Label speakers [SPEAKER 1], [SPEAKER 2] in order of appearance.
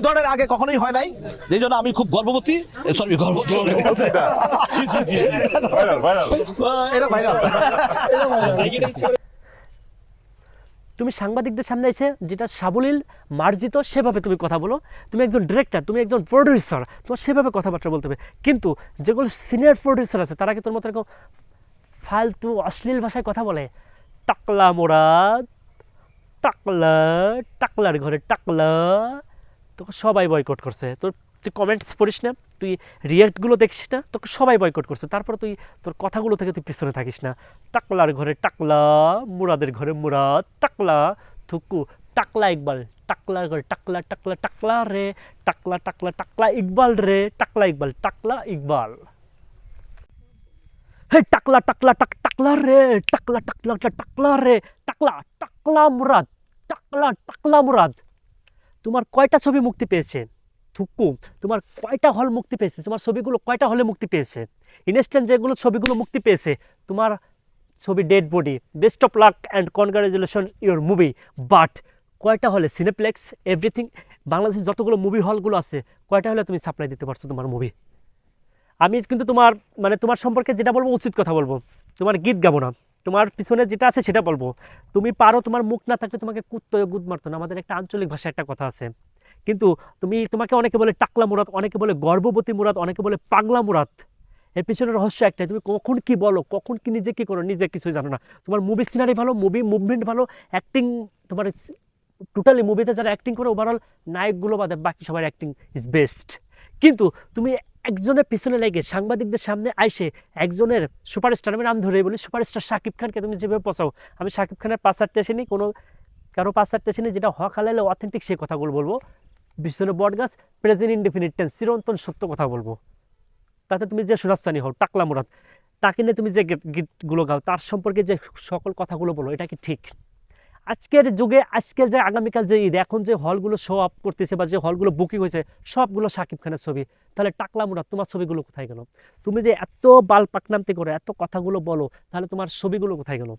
[SPEAKER 1] এই ধরনের আগে কখনোই হয় নাই। এই জন্য আমি খুব গর্ববতী সরি গর্ববতী এটা ভাইরাল
[SPEAKER 2] তুমি সাংবাদিকদের সামনে এসে যেটা সাবলীল মার্জিত সেভাবে তুমি কথা বলো। তুমি একজন ডিরেক্টর তুমি একজন প্রডিউসার তোমার সেভাবে কথাবার্তা বলতে হবে। কিন্তু যেগুলো সিনিয়র প্রডিউসার আছে তারা কি তোর মতো এরকম ফালতু অশ্লীল ভাষায় কথা বলে? টাকলা মোরাদ টাকলা টাকলার ঘরে টাকলা। তোকে সবাই বয়কট করছে। তোর তুই কমেন্টস পড়িস না, তুই রিয়াক্টগুলো দেখিস না, তোকে সবাই বয়কট করছে। তারপর তুই, তোর কথাগুলো থেকে তুই পিছনে থাকিস না। টাকলার ঘরে টাকলা, মুরাদের ঘরে মুরাদ, টাকলা, থুকু, টাকলা ইকবাল, টাকলার ঘরে টাকলা টাকলা টাকলা রে, টাকলা টাকলা টাকলা ইকবাল রে, টাকলা ইকবাল টাকলা ইকবাল। হে টাকলা টাকলা, টাক, টাকলা রে, টাকলা টাকলা টাক টাকলা রে, টাকলা টাকলা মুরাদ, টাকলা টাকলা মুরাদ। তোমার কয়টা ছবি মুক্তি পেয়েছে? থুকু, তোমার কয়টা হল মুক্তি পেয়েছে? তোমার ছবিগুলো কয়টা হলে মুক্তি পেয়েছে? ইনস্ট্যান্ট যেগুলো ছবিগুলো মুক্তি পেয়েছে, তোমার ছবি dead body best of luck and congratulation your movie but কয়টা হলে? সিনেপ্লেক্স এভরিথিং বাংলাদেশের যতগুলো মুভি হলগুলো আছে, কয়টা হলে তুমি সাপ্লাই দিতে পারছ তোমার মুভি আমি কিন্তু তোমার মানে তোমার সম্পর্কে যেটা বলব, উচিত কথা বলব। তোমার গীত গাবো না। তোমার পিছনে যেটা আছে সেটা বলব। তুমি পারো, তোমার মুখ না থাকলে তোমাকে কুত্তো গুদ মারতো না। আমাদের একটা আঞ্চলিক ভাষায় একটা কথা আছে। কিন্তু তুমি, তোমাকে অনেকে বলে টাকলা মুরাদ, অনেকে বলে গর্ভবতী মুরাদ, অনেকে বলে পাগলা মুরাদ। এর পিছনে রহস্য একটাই, তুমি কখন কি বলো, কখন কি নিজে কি করো, নিজে কিছু জানো না। তোমার মুভি সিনারি ভালো মুভি মুভমেন্ট ভালো অ্যাক্টিং তোমার টোটালি মুভিতে যারা অ্যাক্টিং করে ওভারঅল নায়কগুলো বাদে বাকি সবার অ্যাক্টিং ইজ বেস্ট কিন্তু তুমি একজনের পিছনে লেগে সাংবাদিকদের সামনে আইসে একজনের সুপারস্টার, আমি নাম ধরে বলি সুপারস্টার শাকিব খানকে তুমি যেভাবে পচাও আমি শাকিব খানের পাঁচ চারটে আসিনি কোনো কারও পাঁচ চারটে আসিনি যেটা হক হালালে অথেন্টিক সেই কথাগুলো বলব। পিছনে বট গাছ প্রেজেন্ট ইনডিফিনিট টেন্স, চিরন্তন সত্য কথা বলব। তাতে তুমি যে সুরাস্তানি হও, টাকলা মুরাদ, তাকে নিয়ে তুমি যে গীত- গীতগুলো গাও, তার সম্পর্কে যে সকল কথাগুলো বলো, এটা কি ঠিক? আজকের যুগে, আজকের যে আগামীকাল যে ঈদ, এখন যে হলগুলো শো আপ করতেছে বা যে হলগুলো বুকিং হয়েছে, সবগুলো সাকিব খানের ছবি। তাহলে টাকলা মুরাদ তোমার ছবিগুলো কোথায় গেল? তুমি যে এত বাল পাকনামতি করে এত কথাগুলো বলো, তাহলে তোমার ছবিগুলো কোথায় গেল?